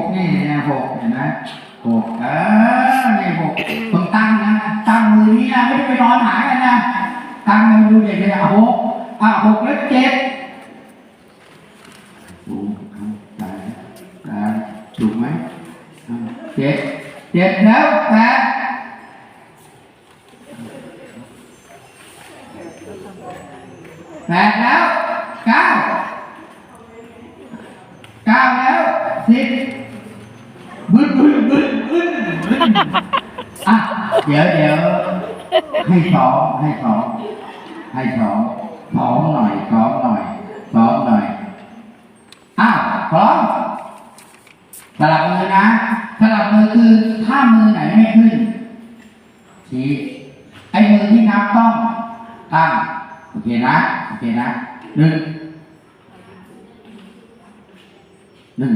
กนี่นะหกเห็นไหมหกเออนี่หกต้องตั้งนะตั้งมือนี้นะไม่ได้ไปนอนหายกันนะตั้งมือดูเด็กเลยอ่หกอะหกแล้วเจ็ดถูกครับได้ได้ถูกไหมเจ็ดเจ็ดแล้วแปดแปดแล้วเก้าเก้าแล้วสิบ บึ้นบึ้นบึ้นบึ้นบึ้นอะเดี๋ยวเดี๋ยวให้สองให้สองให้สองสองหน่อยสองหน่อยสองหน่อยอ้าวพร้อมสลับมือนะสลับมือคือถ้ามือไหนไม่ขึ้นชี้ไอ้มือที่นับต้องตั้งโอเคนะโอเคนะหนึ่งหนึ่ง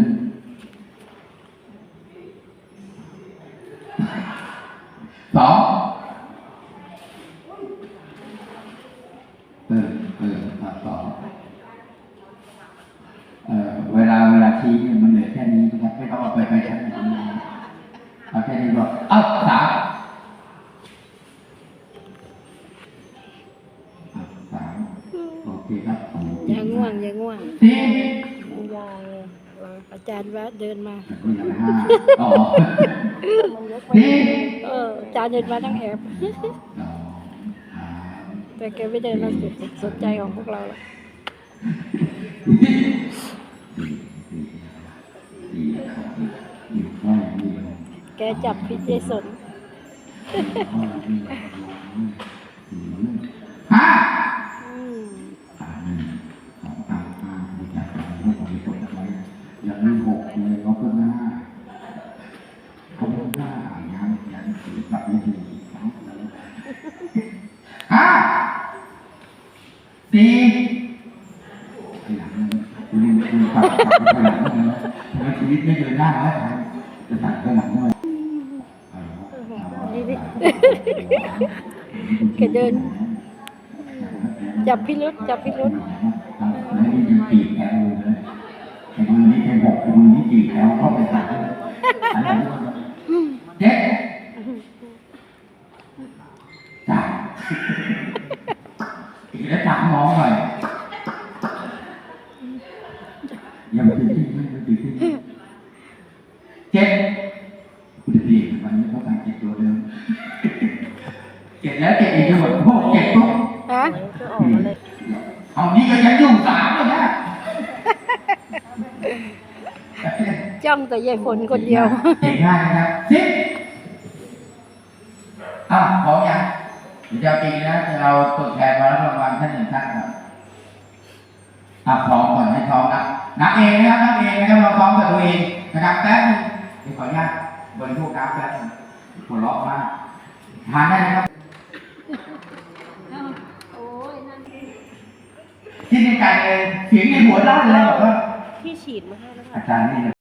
สองเออเออครับสองเออเว ลาเวลาชี้เนี่ยมันเหลือแค่นี้นะครับไม่ต้องเอาไปไปชั้นไหนนะเอาแค่นี้ก็เอ้าสามอะสามโอเคครับโอ้โหอย่าง่วงอย่าง่วงสี่ยายอาจารย์แวะเดินมาคุณยังห้าอ๋อสี่เอออาจารย์เดินมาตั้งแอบสองสามแต่แกไม่เดินมาสนสนใจของพวกเราหรอก แกจับพี่เจสนห้าอืมอย่างนี้หกเลยเขาก็หน้าเขาก็หน้าอย่างอย่างสีแบบนี้ห้าสี่ขยันคุณคุณตัดตัดขยั นนะชีวิตไม่เดินหน้าแล้วจะตัดขยันด้วยดีดิแกเดิน จับพี่รุษจับพี่รุษแล้วนี่ยังจีบแกเลยไอ้มือนี้แกบอกมือนี้จีบแล้วเข้าไปตัดเจ๊จ้าอีกแล้วจับน้องหน่อยยังไม่ตื่นที่ไม่ตื่นที่เจ็ดคุณจะดีวันนี้เขาการเจ็ดตัวเดิม เจ็ดแล้วเจ็ดอีกจะหมดพวกเจ็ดปุ๊บฮะเอานี่ก็ยังอยู่สามเลยนะจ้องแต่ยายฝนคนเดียวเก่งมากนะครับสิบอ้าวพร้อมยังเดี๋ยวจะเอาจริงนะจะเอาตัวแทนมารับรางวัลท่านหนึ่งท่านก่อนอะพร้อมก่อนให้พร้อมนะนับเองนะครับนับเองนะครับเราพร้อมกับตัวเองนะครับแป๊บนึงเดี๋ยวขออนุญาตบนพวกน้ำแป๊บนึงหัวเราะมากทานได้นะครับ ที่ในใจเลยเสียงในหัวลั่นเลยบอกว่า พี่ฉีดมาให้แล้วอาจารย์นี่